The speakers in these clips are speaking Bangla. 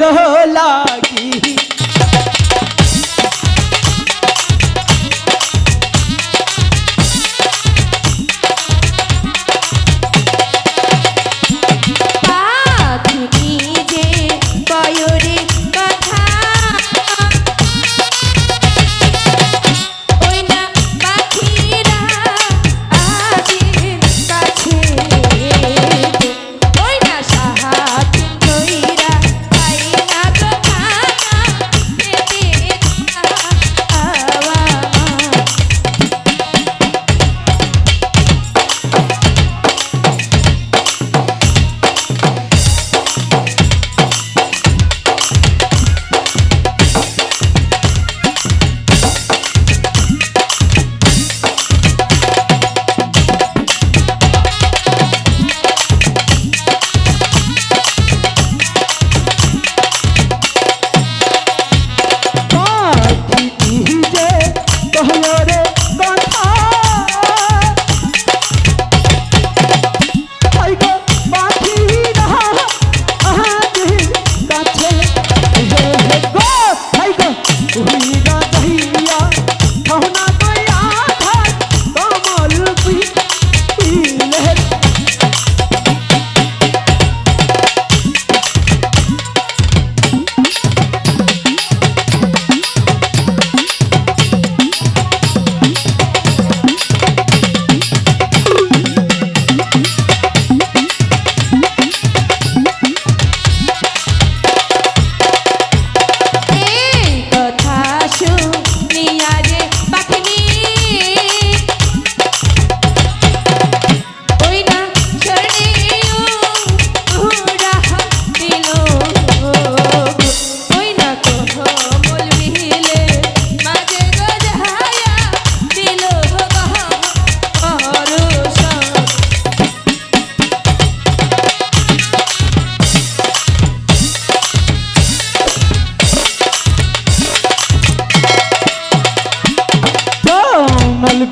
রোলা কমল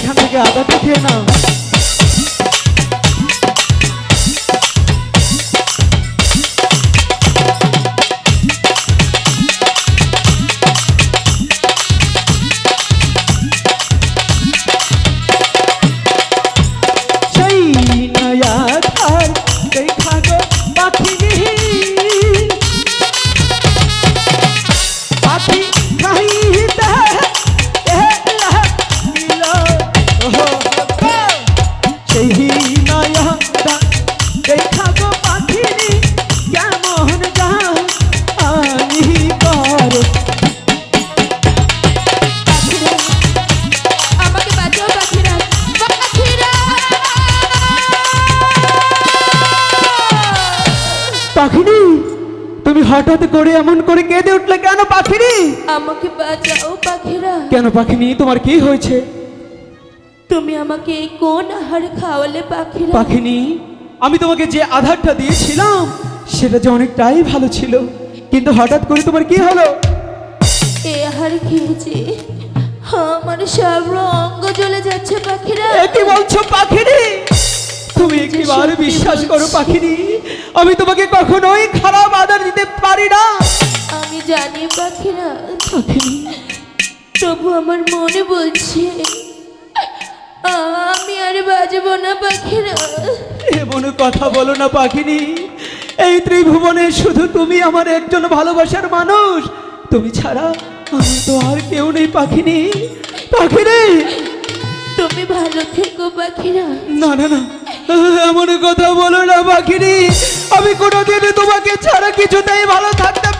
সেখান থেকে আধারটা খেয়ে নাও নয়া ধার দেখা গো পাখিনি কেমন গান আমি কর আমাকে বাঁচাও পাখিরা পাখিরা। পাখিনি তুমি হঠাৎ করে এমন করে কেঁদে উঠলে কেন পাখিনি আমাকে বাঁচাও পাখিরা। কেন পাখিনি? তোমার কি হয়েছে? তুমি আমাকে এই কোন আহার খাওয়ালে পাখিরা? পাখিনি আমি তোমাকে যে আধারটা দিয়েছিলাম সেটা যে অনেকটাই ভালো ছিল। কিন্তু হঠাৎ করে তোমার কি হলো? এ আহার খেয়েছি। আমার সব অঙ্গ জ্বলে যাচ্ছে পাখিরা। কি বলছো পাখিনি? তুমি একটিবার সত্যি বিশ্বাস করো। পাখিনি আমি তোমাকে কখনোই খারাপ আধার দিতে পারি না। আমি জানি পাখিরা। পাখিনি। তবু আমার মনে বলছে আমি আর বাজবো না পাখিরা। এমন কথা বলো না পাখিনি। এই ত্রিভুবনে শুধু তুমি আমার একজন ভালোবাসার মানুষ। তুমি ছাড়া আমার তো আর কেউ নেই পাখিনি। পাখিনি? তুমি ভালো থেকো পাখিরা। না না না। এমন কথা বলো না পাখিনি। আমি কোনোদিন তোমাকে ছাড়া কিছুতেই ভালো থাকতে